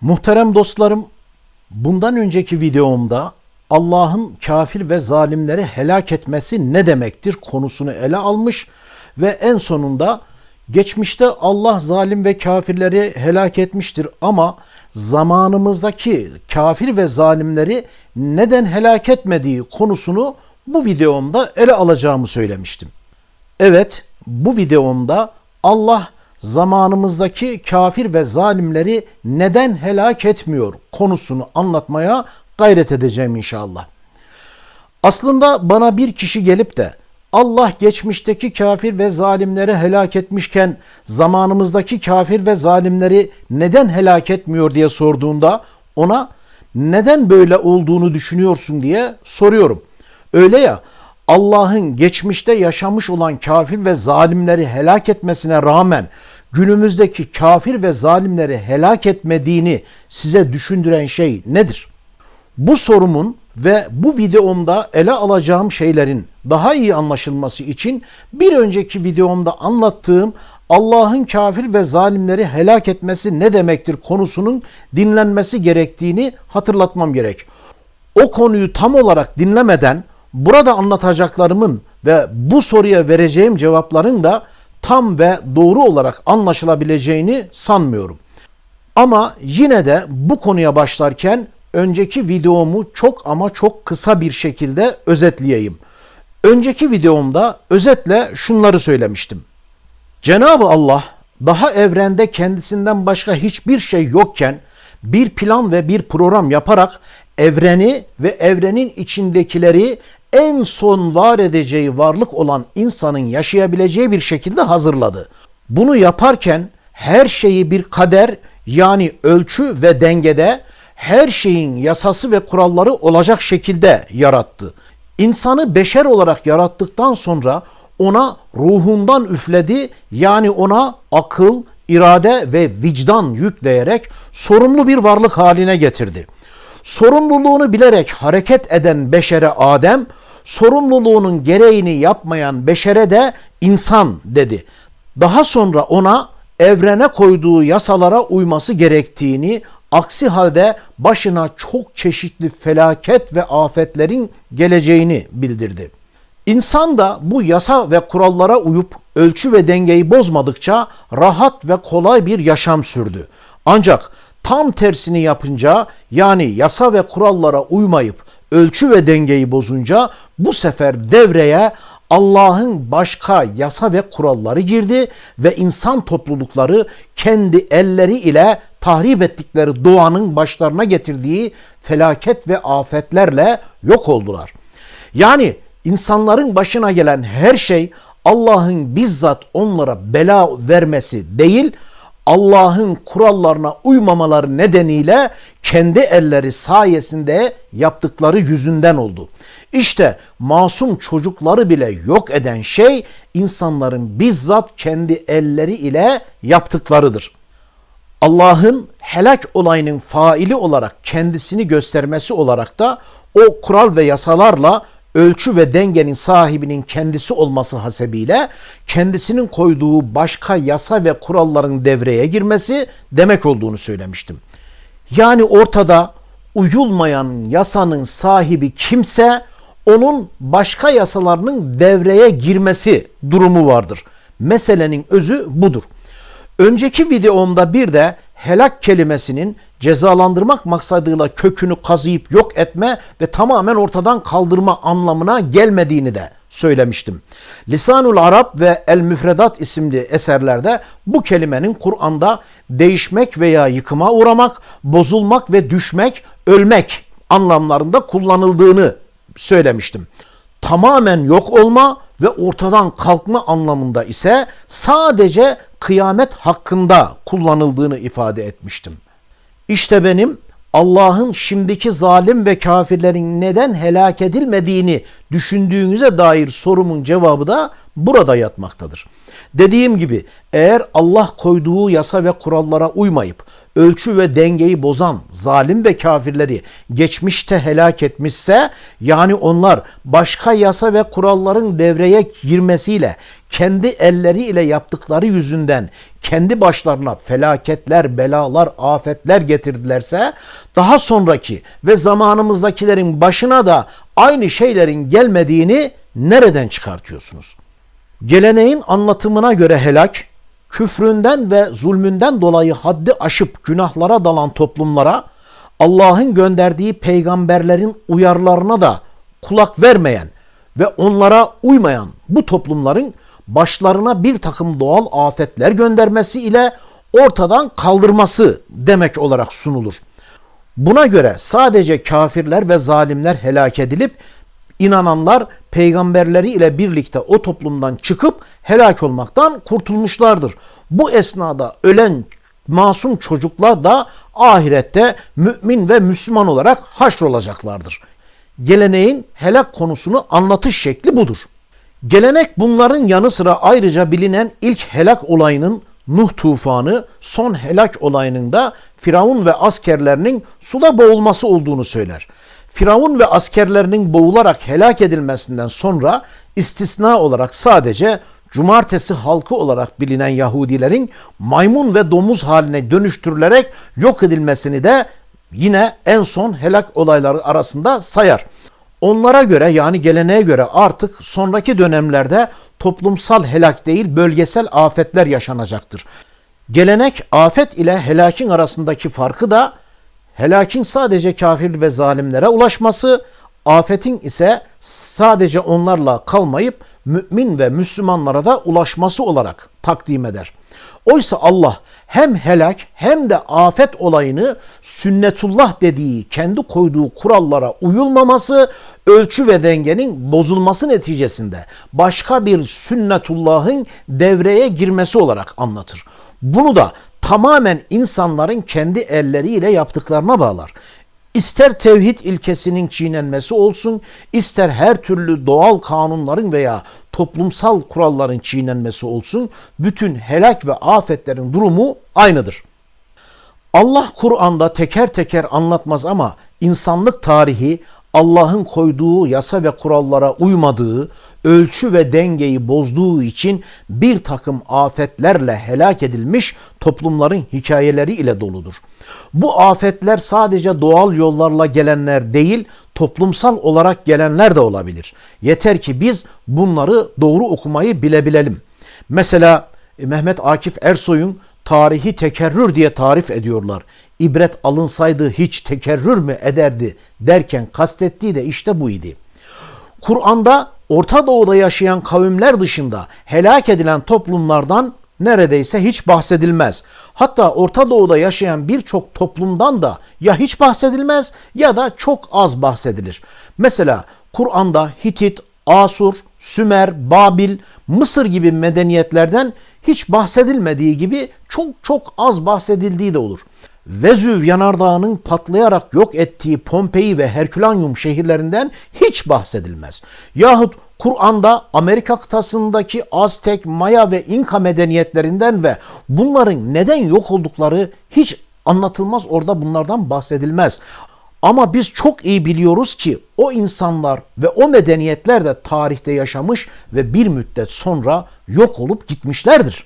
Muhterem dostlarım, bundan önceki videomda Allah'ın kafir ve zalimleri helak etmesi ne demektir konusunu ele almış ve en sonunda geçmişte Allah zalim ve kafirleri helak etmiştir ama zamanımızdaki kafir ve zalimleri neden helak etmediği konusunu bu videomda ele alacağımı söylemiştim. Evet, bu videomda Allah zamanımızdaki kafir ve zalimleri neden helak etmiyor konusunu anlatmaya gayret edeceğim inşallah. Aslında bana bir kişi gelip de Allah geçmişteki kafir ve zalimleri helak etmişken zamanımızdaki kafir ve zalimleri neden helak etmiyor diye sorduğunda ona neden böyle olduğunu düşünüyorsun diye soruyorum. Öyle ya Allah'ın geçmişte yaşamış olan kafir ve zalimleri helak etmesine rağmen günümüzdeki kafir ve zalimleri helak etmediğini size düşündüren şey nedir? Bu sorumun ve bu videomda ele alacağım şeylerin daha iyi anlaşılması için bir önceki videomda anlattığım Allah'ın kafir ve zalimleri helak etmesi ne demektir konusunun dinlenmesi gerektiğini hatırlatmam gerek. O konuyu tam olarak dinlemeden burada anlatacaklarımın ve bu soruya vereceğim cevapların da tam ve doğru olarak anlaşılabileceğini sanmıyorum. Ama yine de bu konuya başlarken önceki videomu çok ama çok kısa bir şekilde özetleyeyim. Önceki videomda özetle şunları söylemiştim. Cenab-ı Allah daha evrende kendisinden başka hiçbir şey yokken bir plan ve bir program yaparak evreni ve evrenin içindekileri en son var edeceği varlık olan insanın yaşayabileceği bir şekilde hazırladı. Bunu yaparken her şeyi bir kader yani ölçü ve dengede her şeyin yasası ve kuralları olacak şekilde yarattı. İnsanı beşer olarak yarattıktan sonra ona ruhundan üfledi yani ona akıl, irade ve vicdan yükleyerek sorumlu bir varlık haline getirdi. Sorumluluğunu bilerek hareket eden beşere Adem, sorumluluğunun gereğini yapmayan beşere de insan dedi. Daha sonra ona evrene koyduğu yasalara uyması gerektiğini, aksi halde başına çok çeşitli felaket ve afetlerin geleceğini bildirdi. İnsan da bu yasa ve kurallara uyup ölçü ve dengeyi bozmadıkça rahat ve kolay bir yaşam sürdü. Ancak tam tersini yapınca yani yasa ve kurallara uymayıp ölçü ve dengeyi bozunca bu sefer devreye Allah'ın başka yasa ve kuralları girdi ve insan toplulukları kendi elleri ile tahrip ettikleri doğanın başlarına getirdiği felaket ve afetlerle yok oldular. Yani insanların başına gelen her şey Allah'ın bizzat onlara bela vermesi değil, Allah'ın kurallarına uymamaları nedeniyle kendi elleri sayesinde yaptıkları yüzünden oldu. İşte masum çocukları bile yok eden şey insanların bizzat kendi elleri ile yaptıklarıdır. Allah'ın helak olayının faili olarak kendisini göstermesi olarak da o kural ve yasalarla ölçü ve dengenin sahibinin kendisi olması hasebiyle kendisinin koyduğu başka yasa ve kuralların devreye girmesi demek olduğunu söylemiştim. Yani ortada uyulmayan yasanın sahibi kimse onun başka yasalarının devreye girmesi durumu vardır. Meselenin özü budur. Önceki videomda bir de helak kelimesinin cezalandırmak maksadıyla kökünü kazıyıp yok etme ve tamamen ortadan kaldırma anlamına gelmediğini de söylemiştim. Lisanul Arap ve El Müfredat isimli eserlerde bu kelimenin Kur'an'da değişmek veya yıkıma uğramak, bozulmak ve düşmek, ölmek anlamlarında kullanıldığını söylemiştim. Tamamen yok olma ve ortadan kalkma anlamında ise sadece kıyamet hakkında kullanıldığını ifade etmiştim. İşte benim Allah'ın şimdiki zalim ve kafirlerin neden helak edilmediğini düşündüğünüze dair sorumun cevabı da burada yatmaktadır. Dediğim gibi eğer Allah koyduğu yasa ve kurallara uymayıp ölçü ve dengeyi bozan zalim ve kafirleri geçmişte helak etmişse yani onlar başka yasa ve kuralların devreye girmesiyle kendi elleriyle yaptıkları yüzünden kendi başlarına felaketler, belalar, afetler getirdilerse daha sonraki ve zamanımızdakilerin başına da aynı şeylerin gelmediğini nereden çıkartıyorsunuz? Geleneğin anlatımına göre helak, küfründen ve zulmünden dolayı haddi aşıp günahlara dalan toplumlara, Allah'ın gönderdiği peygamberlerin uyarılarına da kulak vermeyen ve onlara uymayan bu toplumların başlarına bir takım doğal afetler göndermesi ile ortadan kaldırması demek olarak sunulur. Buna göre sadece kafirler ve zalimler helak edilip inananlar peygamberleri ile birlikte o toplumdan çıkıp helak olmaktan kurtulmuşlardır. Bu esnada ölen masum çocuklar da ahirette mümin ve Müslüman olarak haşrolacaklardır. Geleneğin helak konusunu anlatış şekli budur. Gelenek bunların yanı sıra ayrıca bilinen ilk helak olayının Nuh tufanı, son helak olayının da Firavun ve askerlerinin suda boğulması olduğunu söyler. Firavun ve askerlerinin boğularak helak edilmesinden sonra istisna olarak sadece cumartesi halkı olarak bilinen Yahudilerin maymun ve domuz haline dönüştürülerek yok edilmesini de yine en son helak olayları arasında sayar. Onlara göre yani geleneğe göre artık sonraki dönemlerde toplumsal helak değil bölgesel afetler yaşanacaktır. Gelenek afet ile helakin arasındaki farkı da helakin sadece kafir ve zalimlere ulaşması, afetin ise sadece onlarla kalmayıp mümin ve Müslümanlara da ulaşması olarak takdim eder. Oysa Allah hem helak hem de afet olayını sünnetullah dediği kendi koyduğu kurallara uyulmaması, ölçü ve dengenin bozulması neticesinde başka bir sünnetullahın devreye girmesi olarak anlatır. Bunu da tamamen insanların kendi elleriyle yaptıklarına bağlar. İster tevhid ilkesinin çiğnenmesi olsun, ister her türlü doğal kanunların veya toplumsal kuralların çiğnenmesi olsun, bütün helak ve afetlerin durumu aynıdır. Allah Kur'an'da teker teker anlatmaz ama insanlık tarihi Allah'ın koyduğu yasa ve kurallara uymadığı, ölçü ve dengeyi bozduğu için bir takım afetlerle helak edilmiş toplumların hikayeleri ile doludur. Bu afetler sadece doğal yollarla gelenler değil, toplumsal olarak gelenler de olabilir. Yeter ki biz bunları doğru okumayı bilebilelim. Mesela e, Mehmet Akif Ersoy'un tarihi tekerrür diye tarif ediyorlar. İbret alınsaydı hiç tekerrür mü ederdi derken kastettiği de işte bu idi. Kur'an'da Orta Doğu'da yaşayan kavimler dışında helak edilen toplumlardan neredeyse hiç bahsedilmez. Hatta Orta Doğu'da yaşayan birçok toplumdan da ya hiç bahsedilmez ya da çok az bahsedilir. Mesela Kur'an'da Hitit, Asur, Sümer, Babil, Mısır gibi medeniyetlerden hiç bahsedilmediği gibi çok çok az bahsedildiği de olur. Vezüv yanardağının patlayarak yok ettiği Pompei ve Herkülanyum şehirlerinden hiç bahsedilmez. Yahut Kur'an'da Amerika kıtasındaki Aztek, Maya ve İnka medeniyetlerinden ve bunların neden yok oldukları hiç anlatılmaz orada bunlardan bahsedilmez. Ama biz çok iyi biliyoruz ki o insanlar ve o medeniyetler de tarihte yaşamış ve bir müddet sonra yok olup gitmişlerdir.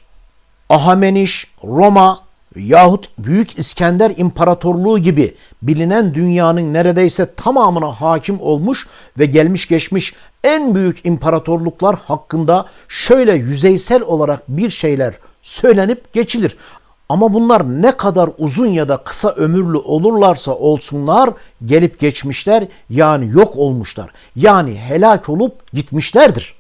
Ahameniş, Roma yahut Büyük İskender İmparatorluğu gibi bilinen dünyanın neredeyse tamamına hakim olmuş ve gelmiş geçmiş en büyük imparatorluklar hakkında şöyle yüzeysel olarak bir şeyler söylenip geçilir. Ama bunlar ne kadar uzun ya da kısa ömürlü olurlarsa olsunlar gelip geçmişler yani yok olmuşlar. Yani helak olup gitmişlerdir.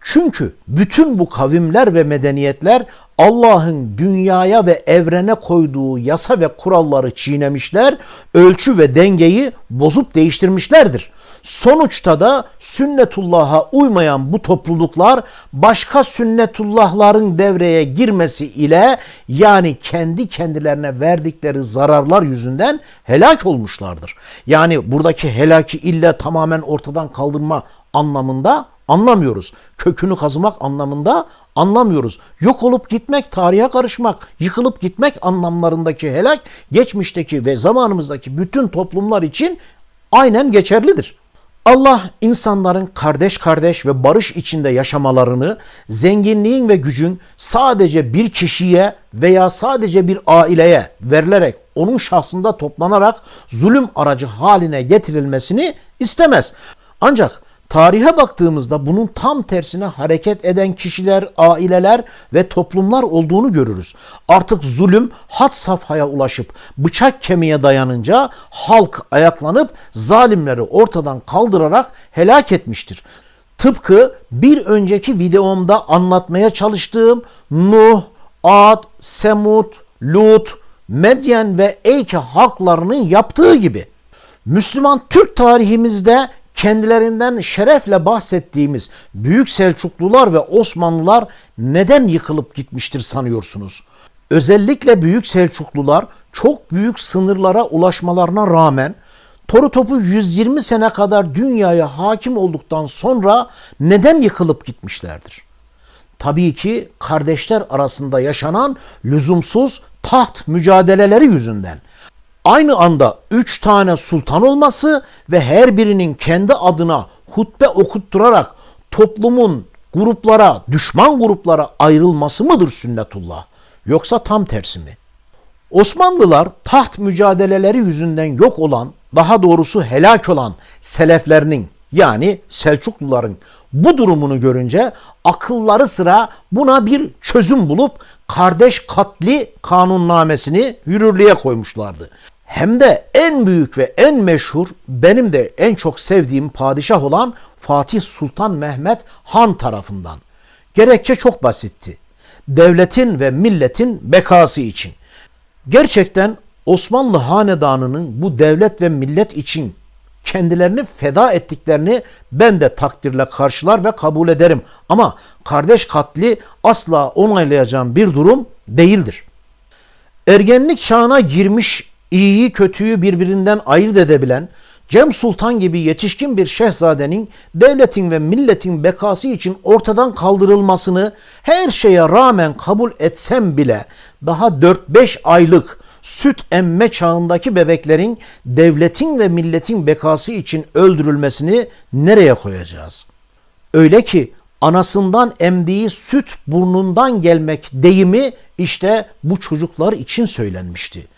Çünkü bütün bu kavimler ve medeniyetler Allah'ın dünyaya ve evrene koyduğu yasa ve kuralları çiğnemişler, ölçü ve dengeyi bozup değiştirmişlerdir. Sonuçta da sünnetullah'a uymayan bu topluluklar başka sünnetullahların devreye girmesi ile yani kendi kendilerine verdikleri zararlar yüzünden helak olmuşlardır. Yani buradaki helaki illa tamamen ortadan kaldırma anlamında anlamıyoruz. Kökünü kazımak anlamında anlamıyoruz. Yok olup gitmek, tarihe karışmak, yıkılıp gitmek anlamlarındaki helak geçmişteki ve zamanımızdaki bütün toplumlar için aynen geçerlidir. Allah insanların kardeş kardeş ve barış içinde yaşamalarını, zenginliğin ve gücün sadece bir kişiye veya sadece bir aileye verilerek onun şahsında toplanarak zulüm aracı haline getirilmesini istemez. Ancak tarihe baktığımızda bunun tam tersine hareket eden kişiler, aileler ve toplumlar olduğunu görürüz. Artık zulüm had safhaya ulaşıp bıçak kemiğe dayanınca halk ayaklanıp zalimleri ortadan kaldırarak helak etmiştir. Tıpkı bir önceki videomda anlatmaya çalıştığım Nuh, Ad, Semud, Lut, Medyen ve Eyke halklarının yaptığı gibi. Müslüman Türk tarihimizde kendilerinden şerefle bahsettiğimiz Büyük Selçuklular ve Osmanlılar neden yıkılıp gitmiştir sanıyorsunuz? Özellikle Büyük Selçuklular çok büyük sınırlara ulaşmalarına rağmen Toru topu 120 sene kadar dünyaya hakim olduktan sonra neden yıkılıp gitmişlerdir? Tabii ki kardeşler arasında yaşanan lüzumsuz taht mücadeleleri yüzünden aynı anda üç tane sultan olması ve her birinin kendi adına hutbe okutturarak toplumun gruplara, düşman gruplara ayrılması mıdır sünnetullah? Yoksa tam tersi mi? Osmanlılar taht mücadeleleri yüzünden yok olan, daha doğrusu helak olan seleflerinin yani Selçukluların bu durumunu görünce akılları sıra buna bir çözüm bulup kardeş katli kanunnamesini yürürlüğe koymuşlardı. Hem de en büyük ve en meşhur benim de en çok sevdiğim padişah olan Fatih Sultan Mehmet Han tarafından. Gerekçe çok basitti. Devletin ve milletin bekası için. Gerçekten Osmanlı hanedanının bu devlet ve millet için kendilerini feda ettiklerini ben de takdirle karşılar ve kabul ederim. Ama kardeş katli asla onaylayacağım bir durum değildir. Ergenlik çağına girmiş iyiyi kötüyü birbirinden ayırt edebilen Cem Sultan gibi yetişkin bir şehzadenin devletin ve milletin bekası için ortadan kaldırılmasını her şeye rağmen kabul etsem bile daha 4-5 aylık süt emme çağındaki bebeklerin devletin ve milletin bekası için öldürülmesini nereye koyacağız? Öyle ki anasından emdiği süt burnundan gelmek deyimi işte bu çocuklar için söylenmişti.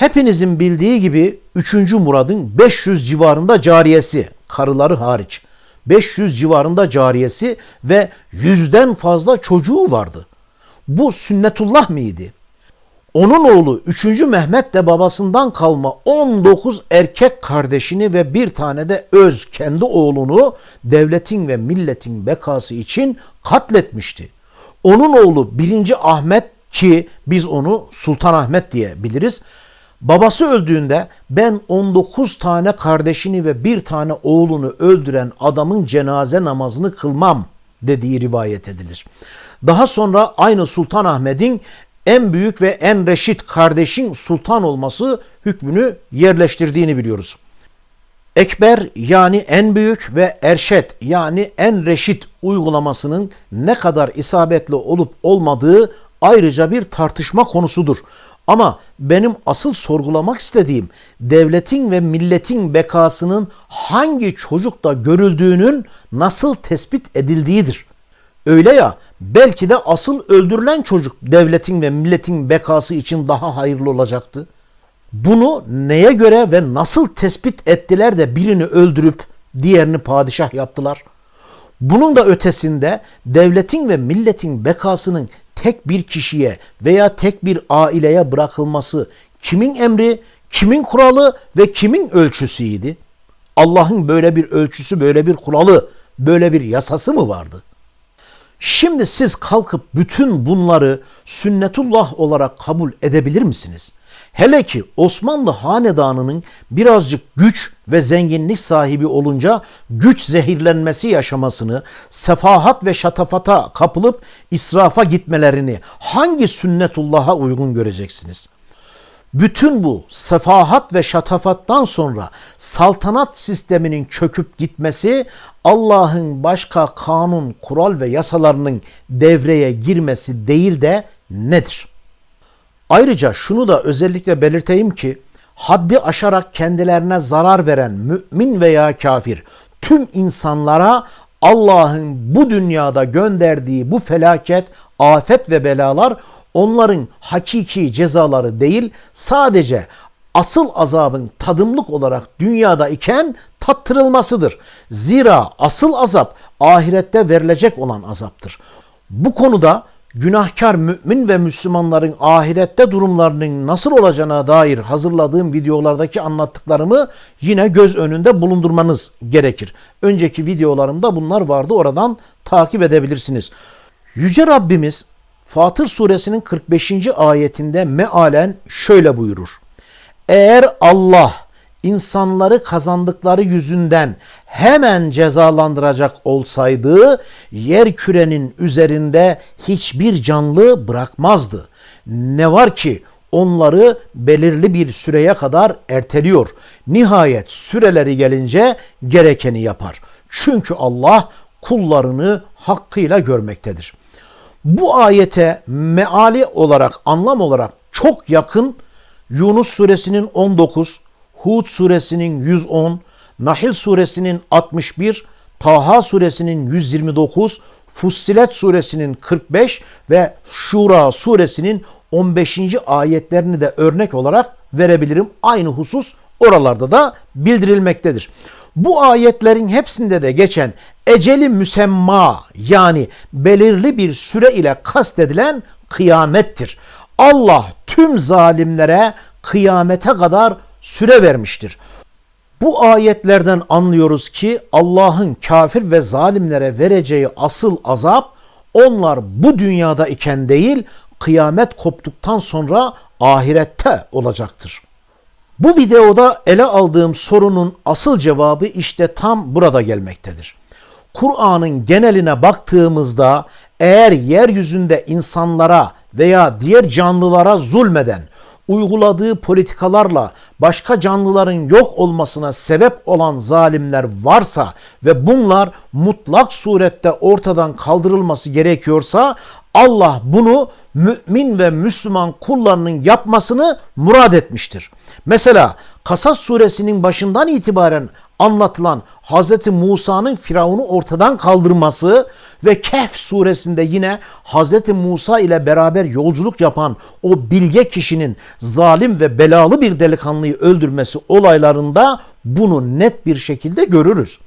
Hepinizin bildiği gibi 3. Murad'ın 500 civarında cariyesi, karıları hariç. 500 civarında cariyesi ve yüzden fazla çocuğu vardı. Bu sünnetullah mıydı? Onun oğlu 3. Mehmet de babasından kalma 19 erkek kardeşini ve bir tane de öz kendi oğlunu devletin ve milletin bekası için katletmişti. Onun oğlu 1. Ahmet ki biz onu Sultan Ahmet diye biliriz. Babası öldüğünde ben 19 tane kardeşini ve bir tane oğlunu öldüren adamın cenaze namazını kılmam dediği rivayet edilir. Daha sonra aynı Sultan Ahmet'in en büyük ve en reşit kardeşin sultan olması hükmünü yerleştirdiğini biliyoruz. Ekber yani en büyük ve erşet yani en reşit uygulamasının ne kadar isabetli olup olmadığı ayrıca bir tartışma konusudur. Ama benim asıl sorgulamak istediğim devletin ve milletin bekasının hangi çocukta görüldüğünün nasıl tespit edildiğidir. Öyle ya belki de asıl öldürülen çocuk devletin ve milletin bekası için daha hayırlı olacaktı. Bunu neye göre ve nasıl tespit ettiler de birini öldürüp diğerini padişah yaptılar? Bunun da ötesinde devletin ve milletin bekasının tek bir kişiye veya tek bir aileye bırakılması kimin emri, kimin kuralı ve kimin ölçüsüydi? Allah'ın böyle bir ölçüsü, böyle bir kuralı, böyle bir yasası mı vardı? Şimdi siz kalkıp bütün bunları sünnetullah olarak kabul edebilir misiniz? Hele ki Osmanlı hanedanının birazcık güç ve zenginlik sahibi olunca güç zehirlenmesi yaşamasını, sefahat ve şatafata kapılıp israfa gitmelerini hangi sünnetullah'a uygun göreceksiniz? Bütün bu sefahat ve şatafattan sonra saltanat sisteminin çöküp gitmesi Allah'ın başka kanun, kural ve yasalarının devreye girmesi değil de nedir? Ayrıca şunu da özellikle belirteyim ki haddi aşarak kendilerine zarar veren mümin veya kafir tüm insanlara Allah'ın bu dünyada gönderdiği bu felaket, afet ve belalar onların hakiki cezaları değil sadece asıl azabın tadımlık olarak dünyada iken tattırılmasıdır. Zira asıl azap ahirette verilecek olan azaptır. Bu konuda günahkar mümin ve Müslümanların ahirette durumlarının nasıl olacağına dair hazırladığım videolardaki anlattıklarımı yine göz önünde bulundurmanız gerekir. Önceki videolarımda bunlar vardı oradan takip edebilirsiniz. Yüce Rabbimiz Fatır suresinin 45. ayetinde mealen şöyle buyurur. Eğer Allah insanları kazandıkları yüzünden hemen cezalandıracak olsaydı yer kürenin üzerinde hiçbir canlı bırakmazdı. Ne var ki onları belirli bir süreye kadar erteliyor. Nihayet süreleri gelince gerekeni yapar. Çünkü Allah kullarını hakkıyla görmektedir. Bu ayete meali olarak, anlam olarak çok yakın Yunus suresinin 19, Hud suresinin 110, Nahil suresinin 61, Taha suresinin 129, Fussilet suresinin 45 ve Şura suresinin 15. ayetlerini de örnek olarak verebilirim. Aynı husus oralarda da bildirilmektedir. Bu ayetlerin hepsinde de geçen eceli müsemma yani belirli bir süre ile kastedilen kıyamettir. Allah tüm zalimlere kıyamete kadar süre vermiştir. Bu ayetlerden anlıyoruz ki Allah'ın kafir ve zalimlere vereceği asıl azap onlar bu dünyada iken değil kıyamet koptuktan sonra ahirette olacaktır. Bu videoda ele aldığım sorunun asıl cevabı işte tam burada gelmektedir. Kur'an'ın geneline baktığımızda eğer yeryüzünde insanlara veya diğer canlılara zulmeden, uyguladığı politikalarla başka canlıların yok olmasına sebep olan zalimler varsa ve bunlar mutlak surette ortadan kaldırılması gerekiyorsa Allah bunu mümin ve Müslüman kullarının yapmasını murad etmiştir. Mesela Kasas suresinin başından itibaren anlatılan Hz. Musa'nın Firavun'u ortadan kaldırması ve Kehf suresinde yine Hz. Musa ile beraber yolculuk yapan o bilge kişinin zalim ve belalı bir delikanlıyı öldürmesi olaylarında bunu net bir şekilde görürüz.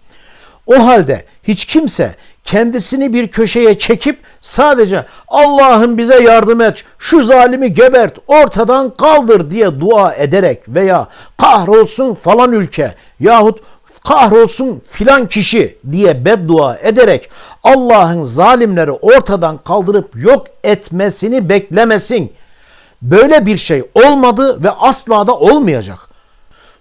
O halde hiç kimse kendisini bir köşeye çekip sadece Allah'ım bize yardım et, şu zalimi gebert, ortadan kaldır diye dua ederek veya kahrolsun falan ülke yahut kahrolsun filan kişi diye beddua ederek Allah'ın zalimleri ortadan kaldırıp yok etmesini beklemesin. Böyle bir şey olmadı ve asla da olmayacak.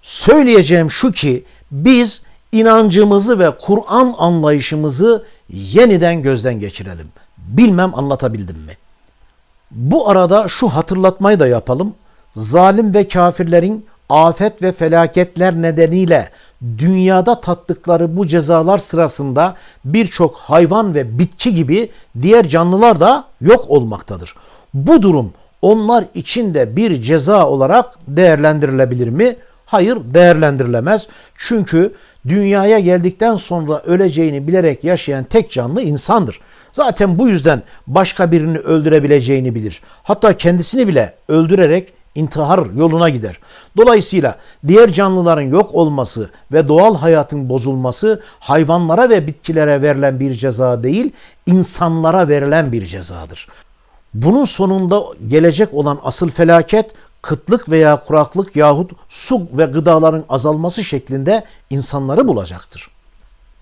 Söyleyeceğim şu ki biz inancımızı ve Kur'an anlayışımızı yeniden gözden geçirelim. Bilmem anlatabildim mi? Bu arada şu hatırlatmayı da yapalım. Zalim ve kafirlerin afet ve felaketler nedeniyle dünyada tattıkları bu cezalar sırasında birçok hayvan ve bitki gibi diğer canlılar da yok olmaktadır. Bu durum onlar için de bir ceza olarak değerlendirilebilir mi? Hayır değerlendirilemez. Çünkü dünyaya geldikten sonra öleceğini bilerek yaşayan tek canlı insandır. Zaten bu yüzden başka birini öldürebileceğini bilir. Hatta kendisini bile öldürerek intihar yoluna gider. Dolayısıyla diğer canlıların yok olması ve doğal hayatın bozulması hayvanlara ve bitkilere verilen bir ceza değil, insanlara verilen bir cezadır. Bunun sonunda gelecek olan asıl felaket kıtlık veya kuraklık yahut su ve gıdaların azalması şeklinde insanları bulacaktır.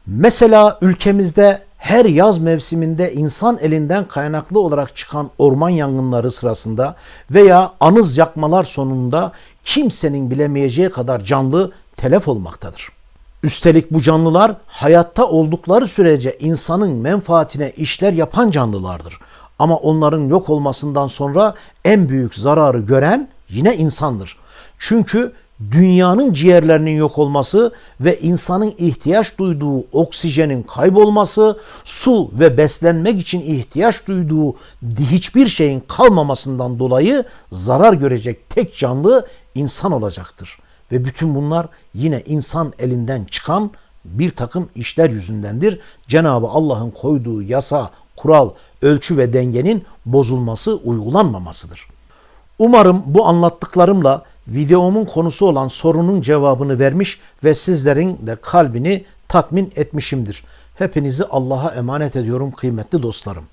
Mesela ülkemizde her yaz mevsiminde insan elinden kaynaklı olarak çıkan orman yangınları sırasında veya anız yakmalar sonunda kimsenin bilemeyeceği kadar canlı telef olmaktadır. Üstelik bu canlılar hayatta oldukları sürece insanın menfaatine işler yapan canlılardır. Ama onların yok olmasından sonra en büyük zararı gören yine insandır. Çünkü dünyanın ciğerlerinin yok olması ve insanın ihtiyaç duyduğu oksijenin kaybolması, su ve beslenmek için ihtiyaç duyduğu hiçbir şeyin kalmamasından dolayı zarar görecek tek canlı insan olacaktır. Ve bütün bunlar yine insan elinden çıkan bir takım işler yüzündendir. Cenabı Allah'ın koyduğu yasa, kural, ölçü ve dengenin bozulması, uygulanmamasıdır. Umarım bu anlattıklarımla videomun konusu olan sorunun cevabını vermiş ve sizlerin de kalbini tatmin etmişimdir. Hepinizi Allah'a emanet ediyorum kıymetli dostlarım.